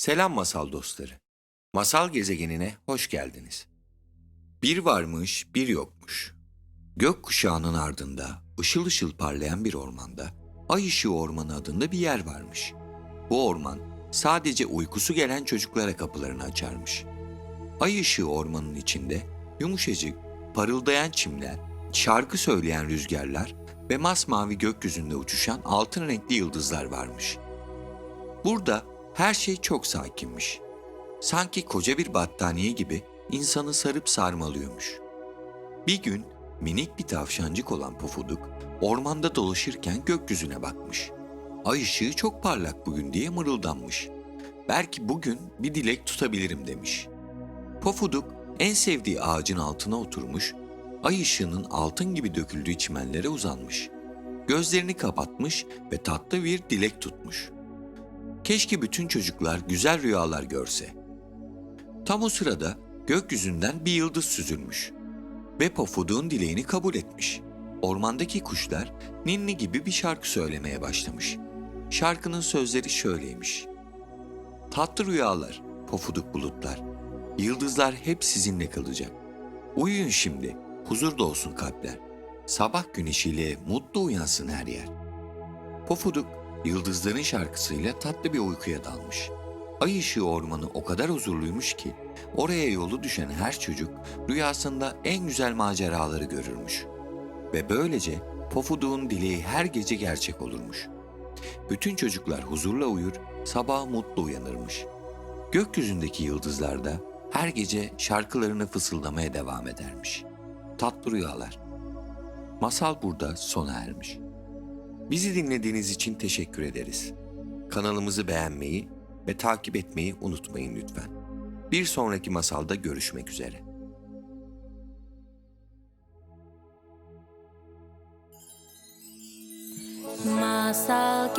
Selam masal dostları. Masal gezegenine hoş geldiniz. Bir varmış, bir yokmuş. Gök kuşağının ardında ışıl ışıl parlayan bir ormanda Ay Işığı Ormanı adında bir yer varmış. Bu orman sadece uykusu gelen çocuklara kapılarını açarmış. Ay Işığı Ormanı'nın içinde yumuşacık, parıldayan çimler, şarkı söyleyen rüzgarlar ve masmavi gökyüzünde uçuşan altın renkli yıldızlar varmış. Burada her şey çok sakinmiş. Sanki koca bir battaniye gibi insanı sarıp sarmalıyormuş. Bir gün minik bir tavşancık olan Pufuduk ormanda dolaşırken gökyüzüne bakmış. Ay ışığı çok parlak bugün diye mırıldanmış. Belki bugün bir dilek tutabilirim demiş. Pofuduk en sevdiği ağacın altına oturmuş, ay ışığının altın gibi döküldüğü çimenlere uzanmış. Gözlerini kapatmış ve tatlı bir dilek tutmuş. Keşke bütün çocuklar güzel rüyalar görse. Tam o sırada gökyüzünden bir yıldız süzülmüş. Ve Pofuduk'un dileğini kabul etmiş. Ormandaki kuşlar ninni gibi bir şarkı söylemeye başlamış. Şarkının sözleri şöyleymiş. Tatlı rüyalar, pofuduk bulutlar. Yıldızlar hep sizinle kalacak. Uyuyun şimdi, huzur olsun kalpler. Sabah güneşiyle mutlu uyansın her yer. Pofuduk, yıldızların şarkısıyla tatlı bir uykuya dalmış. Ay ışığı ormanı o kadar huzurluymuş ki, oraya yolu düşen her çocuk rüyasında en güzel maceraları görürmüş. Ve böylece Pofuduk'un dileği her gece gerçek olurmuş. Bütün çocuklar huzurla uyur, sabah mutlu uyanırmış. Gökyüzündeki yıldızlar da her gece şarkılarını fısıldamaya devam edermiş. Tatlı rüyalar. Masal burada sona ermiş. Bizi dinlediğiniz için teşekkür ederiz. Kanalımızı beğenmeyi ve takip etmeyi unutmayın lütfen. Bir sonraki masalda görüşmek üzere. Masal